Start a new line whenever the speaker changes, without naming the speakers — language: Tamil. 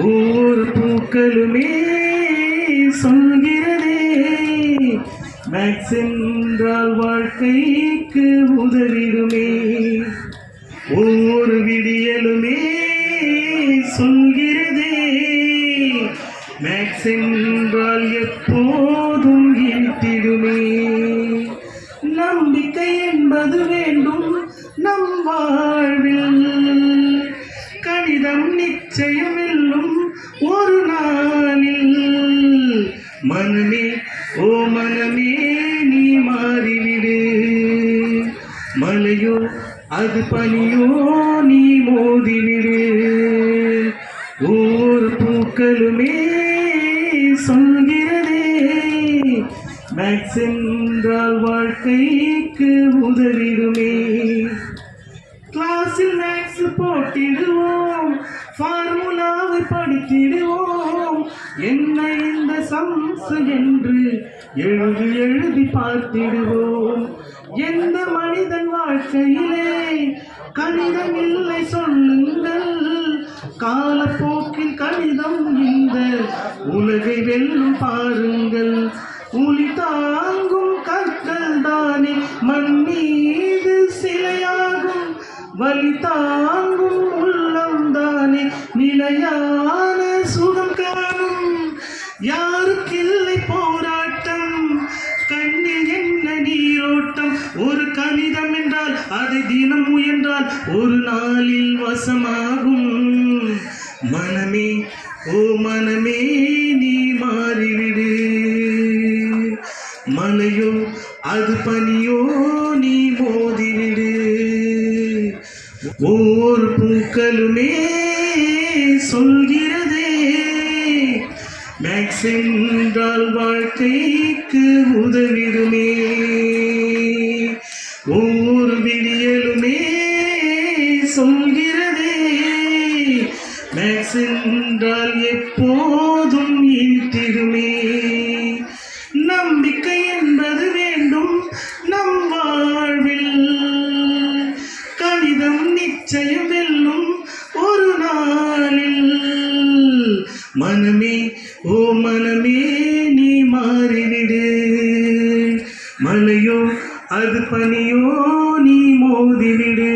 ஒவ்வொரு பூக்களுமே சொல்கிறதே. மேக்ஸ் என்றால் வாழ்க்கைக்கு உதவிடுமே. ஒவ்வொரு விடியலுமே சொல்கிறதே. மேக்ஸ் என்றால் எப்போதும் ஈட்டிடுமே நம்பிக்கை என்பது வேண்டும் நம் வாழ்வில். கணிதம் நிச்சயம் மனமே ஓ மனமே நீ மாறிவிடு. மலையோ அது பனியோ நீ மோதிவிடு. ஒவ்வொரு பூக்களுமே சொல்கிறதே மேக்ஸ் என்றால் வாழ்க்கைக்கு உதவிடுமே. கிளாஸில் மேக்ஸ் போட்டிடுவோம் ஃபார்முலாவை படித்திடுவோம். என்ன இந்த சம்சு என்று எழுதி எழுதி பார்த்திடுவோம். எந்த மனிதன் வாழ்க்கையிலே கணிதம் இல்லை சொல்லுங்கள். காலப்போக்கில் கணிதம் இந்த உலகை வெல்லும் பாருங்கள். உளி தாங்கும் கற்கள் தானே மண் மீது சிலையாகும். வலி தாங்கும் உள்ளம் தானே நிலையான சுகம் யாருக்கில்லை போராட்டம்? கண்ணில் என்ன நீரோட்டம்? ஒரு கணிதம் என்றால் அதை தினம் முயன்றால் ஒரு நாளில் வசமாகும். மனமே ஓ மனமே நீ மாறிவிடு. மலையோ அது பனியோ நீ மோதிவிடு. ஒவ்வொரு பூக்களுமே சொல்கிற மேக்ஸ் என்றால் வாழ்க்கைக்கு உதவிடுமே. ஒவ்வொரு விடியலுமே சொல்கிறதே. மேக்ஸ் என்றால் எப்போதும் ஈட்டிடுமே நம்பிக்கை என்பது வேண்டும் நம் வாழ்வில். கணிதம் நிச்சயம் வெல்லும் ஒரு நாளில். மனமே மனமே நீ மாறிவிடு. மலையோ அது பனியோ நீ மோதிவிடு.